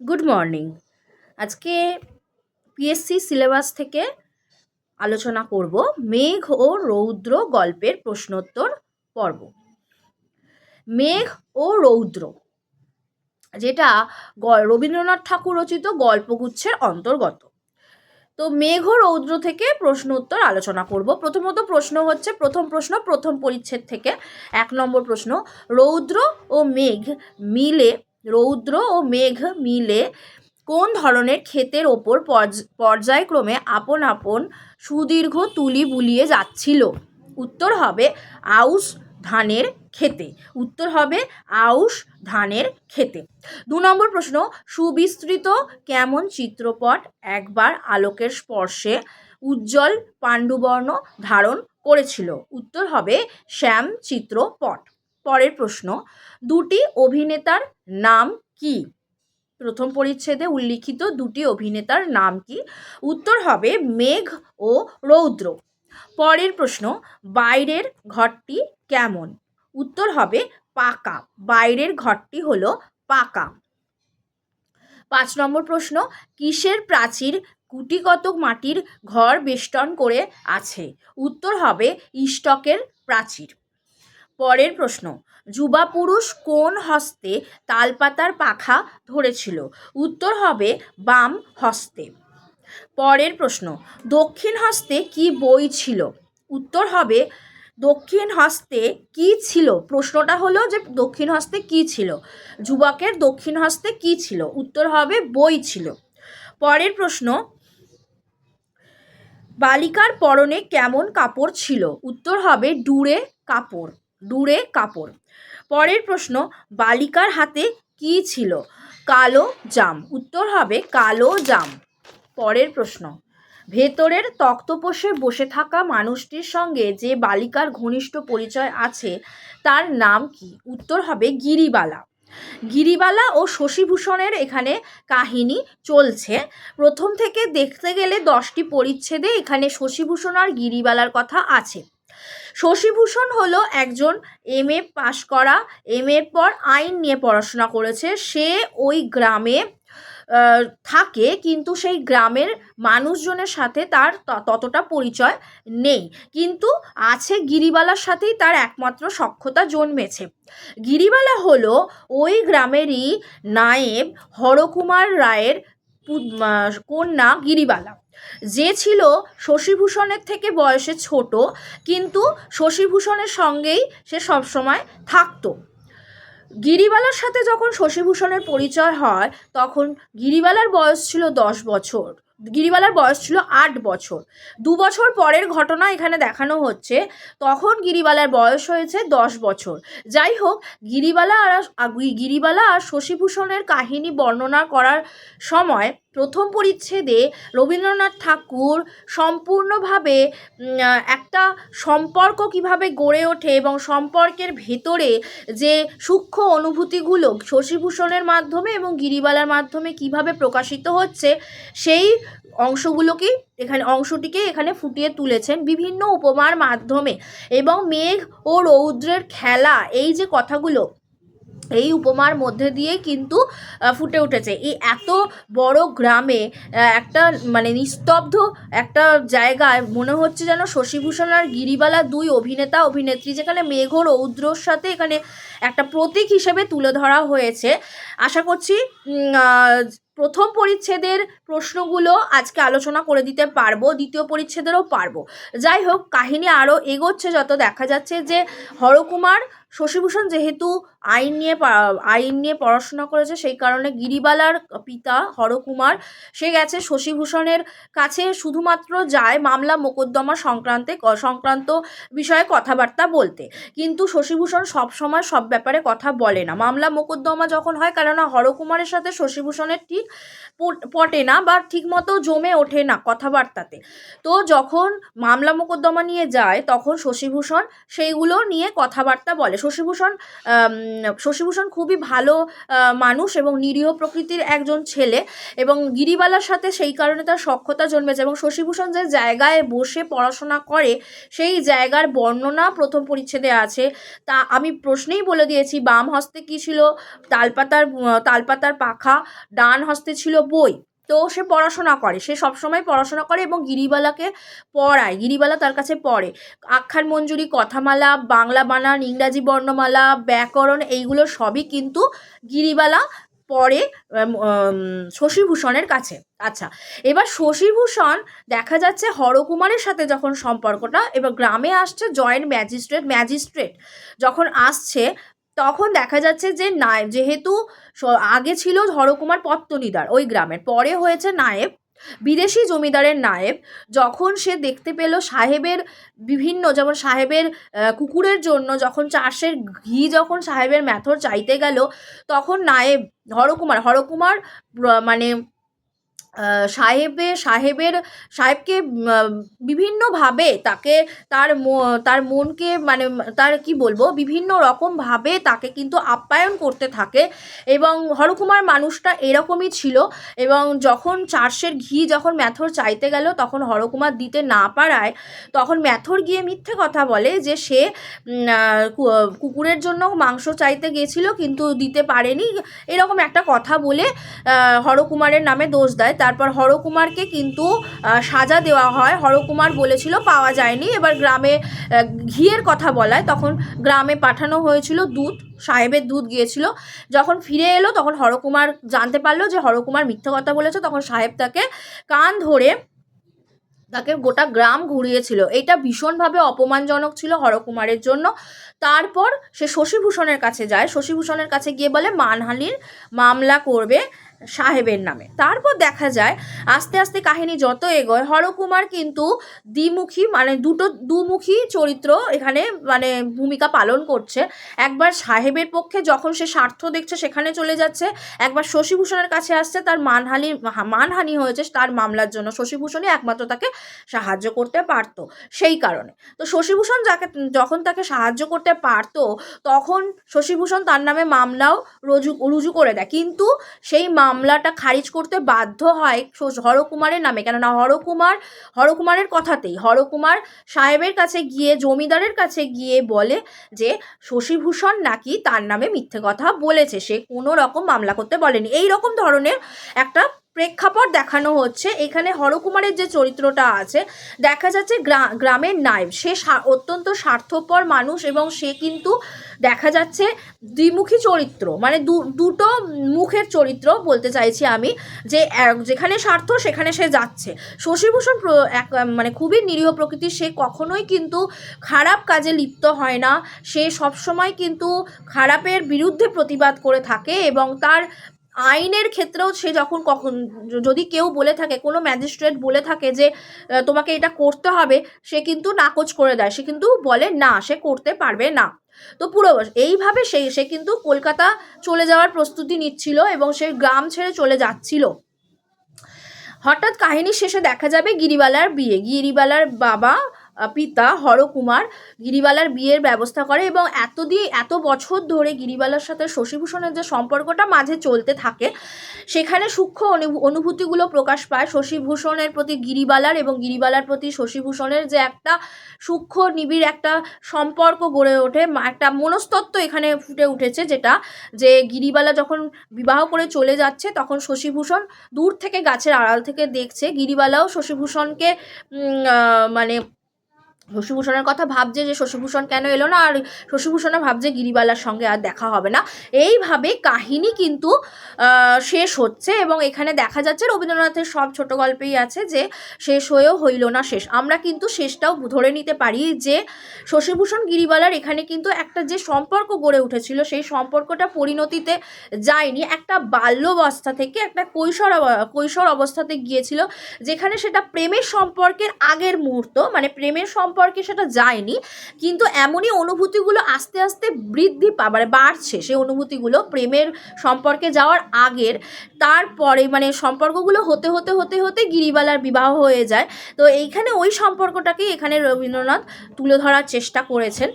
Good morning আজকে PSC syllabus থেকে আলোচনা করব মেঘ ও রৌদ্র গল্পের প্রশ্নোত্তর পর্ব। মেঘ ও রৌদ্র, যেটা রবীন্দ্রনাথ ঠাকুর রচিত গল্পগুচ্ছের অন্তর্গত। তো মেঘ ও রৌদ্র থেকে প্রশ্ন উত্তর আলোচনা করব। প্রথমত প্রশ্ন হচ্ছে, প্রথম প্রশ্ন, প্রথম পরিচ্ছেদ থেকে এক নম্বর প্রশ্ন, রৌদ্র ও মেঘ মিলে রৌদ্র ও মেঘ মিলে কোন ধরনের ক্ষেতের ওপর পর্যায়ক্রমে আপন আপন সুদীর্ঘ তুলি বুলিয়ে যাচ্ছিল? উত্তর হবে আউশ ধানের খেতে উত্তর হবে আউশ ধানের খেতে দু নম্বর প্রশ্ন, সুবিস্তৃত কেমন চিত্রপট একবার আলোকের স্পর্শে উজ্জ্বল পাণ্ডুবর্ণ ধারণ করেছিল? উত্তর হবে শ্যাম চিত্রপট। পরের প্রশ্ন, দুটি অভিনেতার নাম কি? প্রথম পরিচ্ছেদে উল্লিখিত দুটি অভিনেতার নাম কি? উত্তর হবে মেঘ ও রৌদ্র। পরের প্রশ্ন, বাইরের ঘরটি কেমন? উত্তর হবে পাকা। বাইরের ঘরটি হলো পাকা। পাঁচ নম্বর প্রশ্ন, কিসের প্রাচীর কুটিকতক মাটির ঘর বেষ্টন করে আছে? উত্তর হবে ইষ্টকের প্রাচীর। পরের প্রশ্ন, যুবা পুরুষ কোন হস্তে তালপাতার পাখা ধরেছিল? উত্তর হবে বাম হস্তে। পরের প্রশ্ন, দক্ষিণ হস্তে কি বই ছিল? উত্তর হবে, দক্ষিণ হস্তে কি ছিল? প্রশ্নটা হলো যে দক্ষিণ হস্তে কি ছিল? যুবকের দক্ষিণ হস্তে কি ছিল? উত্তর হবে বই ছিল। পরের প্রশ্ন, বালিকার পরনে কেমন কাপড় ছিল? উত্তর হবে ডুরে কাপড়। ডুরে কাপড়। পরের প্রশ্ন, বালিকার হাতে কি ছিল? কালো জাম। উত্তর হবে কালো জাম। পরের প্রশ্ন, ভেতরের তক্তপোষে বসে থাকা মানুষটির সঙ্গে যে বালিকার ঘনিষ্ঠ পরিচয় আছে, তার নাম কি? উত্তর হবে গিরিবালা। গিরিবালা ও শশীভূষণের এখানে কাহিনী চলছে। প্রথম থেকে দেখতে গেলে দশটি পরিচ্ছেদে এখানে শশীভূষণ আর গিরিবালার কথা আছে। শশীভূষণ হলো একজন এম এ পাশ করা এম এর পর আইন নিয়ে পড়াশোনা করেছে। সে ওই গ্রামে থাকে কিন্তু সেই গ্রামের মানুষজনের সাথে তার ততটা পরিচয় নেই। কিন্তু আছে গিরিবালার সাথেই তার একমাত্র সখ্যতা জন্মেছে। গিরিবালা হলো ওই গ্রামেরই নায়েব হরকুমার রায়ের কন্যা গিরিবালা। যে ছিল শশীভূষণের থেকে বয়সে ছোট, কিন্তু শশীভূষণের সঙ্গেই সে সবসময় থাকতো। গিরিবালার সাথে যখন শশীভূষণের পরিচয় হয়, তখন গিরিবালার বয়স ছিল দশ বছর। গিরিবালার বয়স ছিল আট বছর। দু বছর পরের ঘটনা এখানে দেখানো হচ্ছে। তখন গিরিবালার বয়স হয়েছে দশ বছর। যাই হোক, গিরিবালা আর গিরিবালা আর শশীভূষণের কাহিনী বর্ণনা করার সময় প্রথম পরিচ্ছেদে রবীন্দ্রনাথ ঠাকুর সম্পূর্ণভাবে একটা সম্পর্ক কীভাবে গড়ে ওঠে এবং সম্পর্কের ভেতরে যে সূক্ষ্ম অনুভূতিগুলো শশীভূষণের মাধ্যমে এবং গিরিবালার মাধ্যমে কীভাবে প্রকাশিত হচ্ছে, সেই অংশগুলোকেই এখানে, অংশটিকে এখানে ফুটিয়ে তুলেছেন বিভিন্ন উপমার মাধ্যমে এবং মেঘ ও রৌদ্রের খেলা, এই যে কথাগুলো এই উপমার মধ্যে দিয়ে কিন্তু ফুটে উঠেছে। এই এত বড় গ্রামে একটা মানে নিস্তব্ধ একটা জায়গায় মনে হচ্ছে যেন শশীভূষণ আর গিরিবালা দুই অভিনেতা, অভিনেত্রী, যেখানে মেঘ, রৌদ্রর সাথে এখানে একটা প্রতীক হিসেবে তুলে ধরা হয়েছে। আশা করছি প্রথম পরিচ্ছেদের প্রশ্নগুলো আজকে আলোচনা করে দিতে পারব, দ্বিতীয় পরিচ্ছেদেরও পারব। যাই হোক, কাহিনী আরও এগোচ্ছে, যত দেখা যাচ্ছে যে হরকুমার শশীভূষণ যেহেতু আইন নিয়ে আইন নিয়ে পড়াশোনা করেছে, সেই কারণে গিরিবালার পিতা হরকুমার, সে গেছে শশীভূষণের কাছে, শুধুমাত্র যায় মামলা মোকদ্দমা সংক্রান্তে সংক্রান্ত বিষয়ে কথাবার্তা বলতে। কিন্তু শশীভূষণ সবসময় সব ব্যাপারে কথা বলে না। মামলা মোকদ্দমা যখন হয়, কেননা হরকুমারের সাথে শশীভূষণের ঠিক পটে না বা ঠিকমতো জমে ওঠে না কথাবার্তাতে। তো যখন মামলা মোকদ্দমা নিয়ে যায়, তখন শশীভূষণ সেইগুলো নিয়ে কথাবার্তা বলে। শশীভূষণ শশীভূষণ খুবই ভালো মানুষ এবং নিরীহ প্রকৃতির একজন ছেলে এবং গিরিবালার সাথে সেই কারণে তার সক্ষতা জন্মেছে এবং শশীভূষণ যে জায়গায় বসে পড়াশোনা করে সেই জায়গার বর্ণনা প্রথম পরিচ্ছেদে আছে। তা আমি প্রশ্নেই বলে দিয়েছি, বাম হস্তে কী ছিল? তালপাতার তালপাতার পাখা, ডান হস্তে ছিল বই। তো সে পড়াশোনা করে। সে সবসময় পড়াশোনা করে এবং গিরিবালাকে পড়ায়। গিরিবালা তার কাছে পড়ে। আখ্যান মঞ্জুরি কথামালা বাংলা বানান ইংরাজি বর্ণমালা ব্যাকরণ এইগুলো সবই কিন্তু গিরিবালা উম, শশীভূষণের কাছে। আচ্ছা এবার শশীভূষণ দেখা যাচ্ছে হরকুমারের সাথে যখন সম্পর্কটা এবার গ্রামে আসছে জয়েন্ট ম্যাজিস্ট্রেট ম্যাজিস্ট্রেট যখন আসছে তখন দেখা যাচ্ছে যে নায়েব যেহেতু আগে ছিল হরকুমার পত্তনিদার ওই গ্রামের, পরে হয়েছে নায়েব, বিদেশি জমিদারের নায়েব, যখন সে দেখতে পেল সাহেবের বিভিন্ন, যেমন সাহেবের কুকুরের জন্য যখন চাষের ঘি যখন সাহেবের ম্যাথর চাইতে গেল, তখন নায়েব হরকুমার হরকুমার মানে সাহেবে, সাহেবের, সাহেবকে বিভিন্নভাবে তাকে তার তার মনকে মানে তার কি বলব বিভিন্ন রকমভাবে তাকে কিন্তু আপ্যায়ন করতে থাকে এবং হরকুমার মানুষটা এরকমই ছিল এবং যখন চার্শের ঘি যখন ম্যাথর চাইতে গেল, তখন হরকুমার দিতে না পারায় তখন ম্যাথর গিয়ে মিথ্যে কথা বলে যে সে কুকুরের জন্য মাংস চাইতে গেছিল কিন্তু দিতে পারেনি। এরকম একটা কথা বলে হরকুমারের নামে দোষ দেয়। তারপর হরকুমারকে কিন্তু সাজা দেওয়া হয়। হরকুমার বলেছিল পাওয়া যায়নি। এবার গ্রামে ঘিয়ের কথা বলায়, তখন গ্রামে পাঠানো হয়েছিল দুধ, সাহেবের দুধ গিয়েছিল। যখন ফিরে এলো, তখন হরকুমার জানতে পারল যে হরকুমার মিথ্যা কথা বলেছে। তখন সাহেব তাকে কান ধরে তাকে গোটা গ্রাম ঘুরিয়েছিল। এটা ভীষণভাবে অপমানজনক ছিল হরকুমারের জন্য। তারপর সে শশীভূষণের কাছে যায়। শশীভূষণের কাছে গিয়ে বলে, মানহানির মামলা করবে। সাহেবের নামে। তারপর দেখা যায়, আস্তে আস্তে কাহিনী যত এগোয়, হরকুমার কিন্তু দ্বিমুখী মানে দুটো দুমুখী চরিত্র এখানে মানে ভূমিকা পালন করছে। একবার সাহেবের পক্ষে যখন সে স্বার্থ দেখছে, সেখানে চলে যাচ্ছে। একবার শশীভূষণের কাছে আসছে, তার মানহানি মানহানি হয়েছে তার মামলার জন্য। শশীভূষণই একমাত্র তাকে সাহায্য করতে পারতো সেই কারণে। তো শশীভূষণ যাকে, যখন তাকে সাহায্য করতে পারতো, তখন শশীভূষণ তার নামে মামলাও রুজু রুজু করে দেয়। কিন্তু সেই মামলাটা খারিজ করতে বাধ্য হয় হরকুমারের নামে। কেননা হরকুমার, হরকুমারের কথাতেই, হরকুমার সাহেবের কাছে গিয়ে, জমিদারের কাছে গিয়ে বলে যে, শশীভূষণ নাকি তার নামে মিথ্যে কথা বলেছে। সে কোনো রকম মামলা করতে বলেনি। এই রকম ধরনের একটা প্রেক্ষাপট দেখানো হচ্ছে। এখানে হরকুমারের যে চরিত্রটা আছে, দেখা যাচ্ছে গ্রা- গ্রামের নায়েব। সে অত্যন্ত স্বার্থপর মানুষ এবং সে কিন্তু দেখা যাচ্ছে দ্বিমুখী চরিত্র। মানে দুটো মুখের চরিত্র বলতে চাইছি আমি, যে যেখানে স্বার্থ সেখানে সে যাচ্ছে। শশীভূষণ মানে খুবই নিরীহ প্রকৃতির, সে কখনোই কিন্তু খারাপ কাজে লিপ্ত হয় না। সে সবসময় কিন্তু খারাপের বিরুদ্ধে প্রতিবাদ করে থাকে এবং তার আইনের ক্ষেত্রেও সে যখন কখন, যদি কেউ বলে থাকে, কোনো ম্যাজিস্ট্রেট বলে থাকে যে তোমাকে এটা করতে হবে, সে কিন্তু নাকচ করে দেয়। সে কিন্তু বলে, না, সে করতে পারবে না। তো পুরো এইভাবে সে সে কিন্তু কলকাতা চলে যাওয়ার প্রস্তুতি নিচ্ছিল এবং সে গ্রাম ছেড়ে চলে যাচ্ছিল। হঠাৎ কাহিনীর শেষে দেখা যাবে গিরিবালার বিয়ে। গিরিবালার বাবা পিতা হরকুমার গিরিবালার বিয়ের ব্যবস্থা করে এবং এতদিন, এত বছর ধরে গিরিবালার সাথে শশীভূষণের যে সম্পর্কটা মাঝে চলতে থাকে, সেখানে সূক্ষ্ম অনুভূ- অনুভূতিগুলো প্রকাশ পায়। শশীভূষণের প্রতি গিরিবালার এবং গিরিবালার প্রতি শশীভূষণের যে একটা সূক্ষ্ম, নিবিড় একটা সম্পর্ক গড়ে ওঠে একটা মনস্তত্ত্ব এখানে ফুটে উঠেছে যেটা, যে গিরিবালা যখন বিবাহ করে চলে যাচ্ছে, তখন শশীভূষণ দূর থেকে গাছের আড়াল থেকে দেখছে। গিরিবালাও শশীভূষণকে মানে শশীভূষণের কথা ভাবছে যে শশীভূষণ কেন এলো না? আর শশীভূষণও ভাবছে গিরিবালার সঙ্গে আর দেখা হবে না। এইভাবে কাহিনী কিন্তু শেষ হচ্ছে এবং এখানে দেখা যাচ্ছে রবীন্দ্রনাথের সব ছোট গল্পেই আছে যে শেষ হয়েও হইল না শেষ। আমরা কিন্তু শেষটাও ধরে নিতে পারি যে শশীভূষণ গিরিবালার এখানে কিন্তু একটা যে সম্পর্ক গড়ে উঠেছিল, সেই সম্পর্কটা পরিণতিতে যায়নি। একটা বাল্যবস্থা থেকে একটা কৈশোর কৈশোর অবস্থাতে গিয়েছিল, যেখানে সেটা প্রেমের সম্পর্কের আগের মুহূর্ত মানে প্রেমের সম্পর্ক সম্পর্কে সেটা যায়নি, কিন্তু এমনই অনুভূতিগুলো আস্তে আস্তে বৃদ্ধি পা মানে বাড়ছে। সেই অনুভূতিগুলো প্রেমের সম্পর্কে যাওয়ার আগের, তারপরে মানে সম্পর্কগুলো হতে হতে হতে হতে গিরিবালার বিবাহ হয়ে যায়। তো এইখানে ওই সম্পর্কটাকেই এখানে রবীন্দ্রনাথ তুলে ধরার চেষ্টা করেছেন।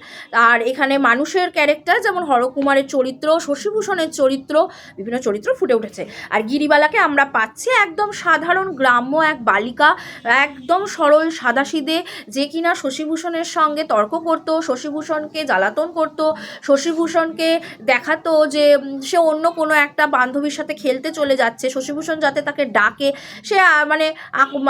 আর এখানে মানুষের ক্যারেক্টার যেমন হরকুমারের চরিত্র, শশীভূষণের চরিত্র, বিভিন্ন চরিত্র ফুটে উঠেছে। আর গিরিবালাকে আমরা পাচ্ছি একদম সাধারণ গ্রাম্য এক বালিকা, একদম সরল সাদাসিদে, যে কিনা শশীভূষণের সঙ্গে তর্ক করত, শশীভূষণকে জ্বালাতন করত, শশীভূষণকে দেখাতো যে সে অন্য কোনো একটা বান্ধবীর সাথে খেলতে চলে যাচ্ছে। শশীভূষণ যাতে তাকে ডাকে। সে মানে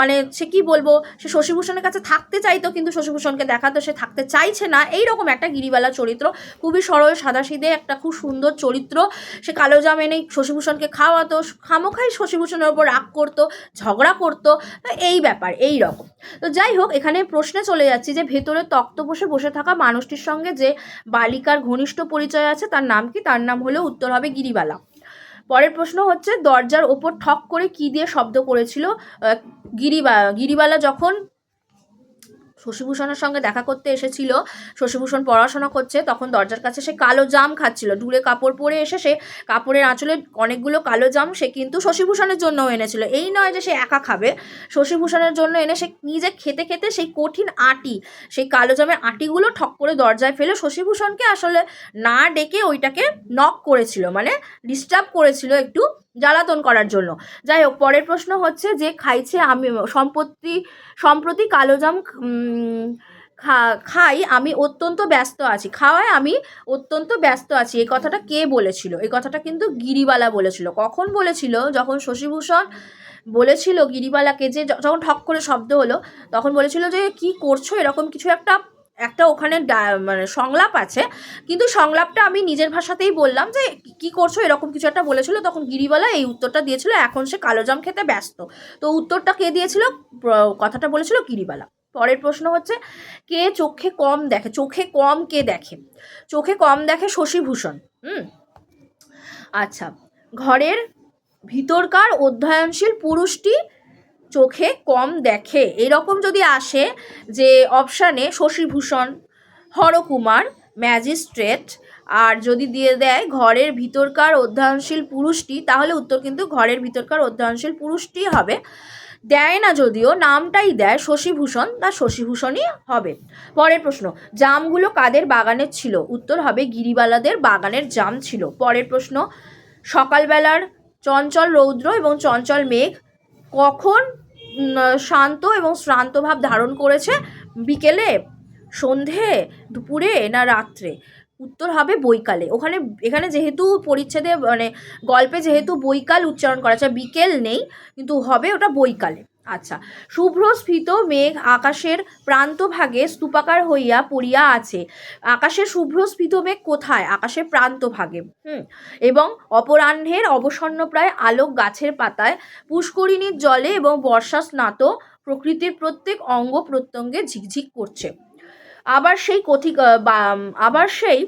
মানে সে কি বলব? সে শশীভূষণের কাছে থাকতে চাইতো, কিন্তু শশীভূষণকে দেখাতো সে থাকতে চাইছে না। এই রকম একটা গিরিবালা চরিত্র। খুবই সরল সাদাসিদে একটা খুব সুন্দর চরিত্র। সে কালো জাম এনেই শশীভূষণকে খাওয়াতো, খামোখাই শশীভূষণের ওপর রাগ করতো, ঝগড়া করতো। এই ব্যাপার, এই রকম। তো যাই হোক, এখানে প্রশ্নে চলে যাচ্ছি যে ভেতরে তক্ত বসে বসে থাকা মানুষটির সঙ্গে যে বালিকার ঘনিষ্ঠ পরিচয় আছে, তার নাম কি? তার নাম হলো উত্তর হবে গিরিবালা। পরের প্রশ্ন হচ্ছে, দরজার ওপর ঠক করে কি দিয়ে শব্দ করেছিল? গিরিবা, গিরিবালা যখন শশীভূষণের সঙ্গে দেখা করতে এসেছিল। শশীভূষণ পড়াশোনা করছে, তখন দরজার কাছে সে কালো জাম খাচ্ছিল। দূরে কাপড় পরে এসে সে কাপড়ের আঁচলে অনেকগুলো কালো জাম সে কিন্তু শশীভূষণের জন্যও এনেছিল। এই নয় যে সে একা খাবে। শশীভূষণের জন্য এনে সে নিজে খেতে খেতে সেই কঠিন আটি, সেই কালো জামের আটিগুলো ঠক করে দরজায় ফেলে শশীভূষণকে আসলে না ডেকে ওইটাকে নক করেছিল মানে ডিস্টার্ব করেছিল একটু। জ্বালাতন করার জন্য। যাই হোক পরের প্রশ্ন হচ্ছে যে খাইছে আমি, সম্পত্তি, সম্প্রতি কালোজাম খাই, আমি অত্যন্ত ব্যস্ত আছি। খাওয়ায় আমি অত্যন্ত ব্যস্ত আছি। এই কথাটা কে বলেছিল? এই কথাটা কিন্তু গিরিবালা বলেছিল। কখন বলেছিল? যখন শশীভূষণ বলেছিল গিরিবালাকে যে, যখন ঠক করে শব্দ হলো, তখন বলেছিল যে, কি করছ? এরকম কিছু একটা একটা ওখানে মানে সংলাপ আছে, কিন্তু সংলাপটা আমি নিজের ভাষাতেই বললাম যে, কি করছ? এরকম কিছু একটা বলেছিল, তখন গিরিবালা এই উত্তরটা দিয়েছিল, এখন সে কালোজাম খেতে ব্যস্ত। তো উত্তরটা কে দিয়েছিল? কথাটা বলেছিল গিরিবালা। পরের প্রশ্ন হচ্ছে, কে চোখে কম দেখে, চোখে কম কে দেখে? চোখে কম দেখে শশীভূষণ, হুম? আচ্ছা ঘরের ভিতরকার অধ্যয়নশীল পুরুষটি চোখে কম দেখে। এরকম যদি আসে যে অপশানে শশীভূষণ, হরকুমার, ম্যাজিস্ট্রেট, আর যদি দিয়ে দেয় ঘরের ভিতরকার অধ্যয়নশীল পুরুষটি, তাহলে উত্তর কিন্তু ঘরের ভিতরকার অধ্যয়নশীল পুরুষটি হবে। দেয় না যদিও, নামটাই দেয় শশীভূষণ তা শশীভূষণই হবে। পরের প্রশ্ন, জামগুলো কাদের বাগানের ছিল? উত্তর হবে গিরিবালাদের বাগানের জাম ছিল। পরের প্রশ্ন, সকালবেলার চঞ্চল রৌদ্র এবং চঞ্চল মেঘ কখন শান্ত এবং শ্রান্ত ভাব ধারণ করেছে? বিকেলে, সন্ধে, দুপুরে না রাত্রে? উত্তর হবে বৈকালে। ওখানে, এখানে যেহেতু পরিচ্ছেদে মানে গল্পে যেহেতু বৈকাল উচ্চারণ করা আছে, বিকেল নেই, কিন্তু হবে ওটা বৈকালে। আচ্ছা শুভ্র স্ফীত মেঘ আকাশের প্রান্তভাগে স্তূপাকার হইয়া পড়িয়া আছে। আকাশে শুভ্র স্ফীত মেঘ কোথায়? আকাশের প্রান্তভাগে। হুম, এবং অপরাহ্নের অবসন্নপ্রায় আলোক গাছের পাতায় পুষ্করিণীর জলে এবং বর্ষা স্নাত প্রকৃতির প্রত্যেক অঙ্গ প্রত্যঙ্গে ঝিকঝিক করছে। আবার সেই কথিক আবার সেই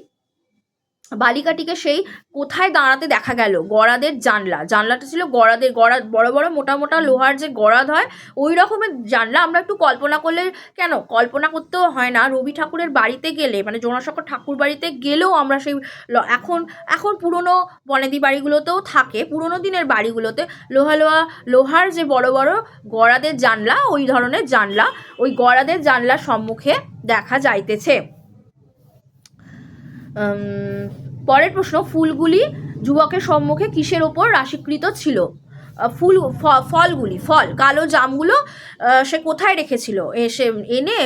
বালিকাটিকে সেই কোথায় দাঁড়াতে দেখা গেল? গড়াদের জানলা। জানলাটা ছিল গড়াদের গড়া বড় বড় মোটা মোটা লোহার যে গড়াদ হয়, ওই রকমের জানলা। আমরা একটু কল্পনা করলে কেন? কল্পনা করতেও হয় না। রবি ঠাকুরের বাড়িতে গেলে মানে জোড়াসাঁকর ঠাকুর বাড়িতে গেলেও আমরা সেই এখন এখন পুরনো বনেদি বাড়িগুলোতেও থাকে, পুরনো দিনের বাড়িগুলোতে লোহা লোহা, লোহার যে বড় বড় গড়াদের জানলা, ওই ধরনের জানলা, ওই গড়াদের জানলার সম্মুখে দেখা যাইতেছে। পরের প্রশ্ন, ফুলগুলি যুবকের সম্মুখে কিসের ওপর রাশিকৃত ছিল? ফুল ফলগুলি, ফল, কালো জামগুলো সে কোথায় রেখেছিল? এসে এনে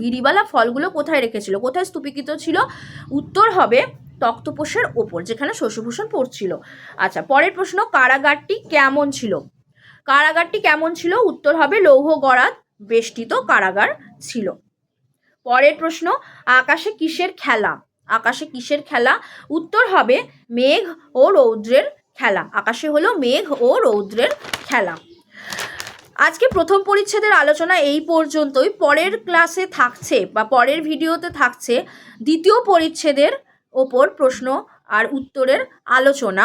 গিরিবালা ফলগুলো কোথায় রেখেছিল? কোথায় স্তূপীকৃত ছিল? উত্তর হবে তক্তপোষের ওপর, যেখানে শশীভূষণ পড়ছিল। আচ্ছা পরের প্রশ্ন, কারাগারটি কেমন ছিল? কারাগারটি কেমন ছিল? উত্তর হবে লৌহ গড়াত বেষ্টিত কারাগার ছিল। পরের প্রশ্ন, আকাশে কিসের খেলা? আকাশে কিসের খেলা? উত্তর হবে মেঘ ও রৌদ্রের খেলা। আকাশে হলো মেঘ ও রৌদ্রের খেলা। আজকে প্রথম পরিচ্ছেদের আলোচনা এই পর্যন্তই। পরের ক্লাসে থাকছে বা পরের ভিডিওতে থাকছে দ্বিতীয় পরিচ্ছেদের ওপর প্রশ্ন আর উত্তরের আলোচনা।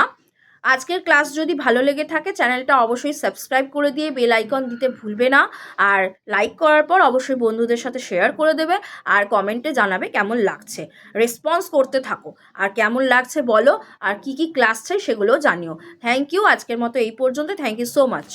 আজকের ক্লাস যদি ভালো লেগে থাকে, চ্যানেলটা অবশ্যই সাবস্ক্রাইব করে দিয়ে বেল আইকন দিতে ভুলবে না। আর লাইক করার পর অবশ্যই বন্ধুদের সাথে শেয়ার করে দেবে আর কমেন্টে জানাবে কেমন লাগছে। রেসপন্স করতে থাকো। আর কেমন লাগছে বলো, আর কি কি ক্লাস চাই সেগুলোও জানিও। থ্যাংক ইউ আজকের মতো এই পর্যন্ত। Thank you so much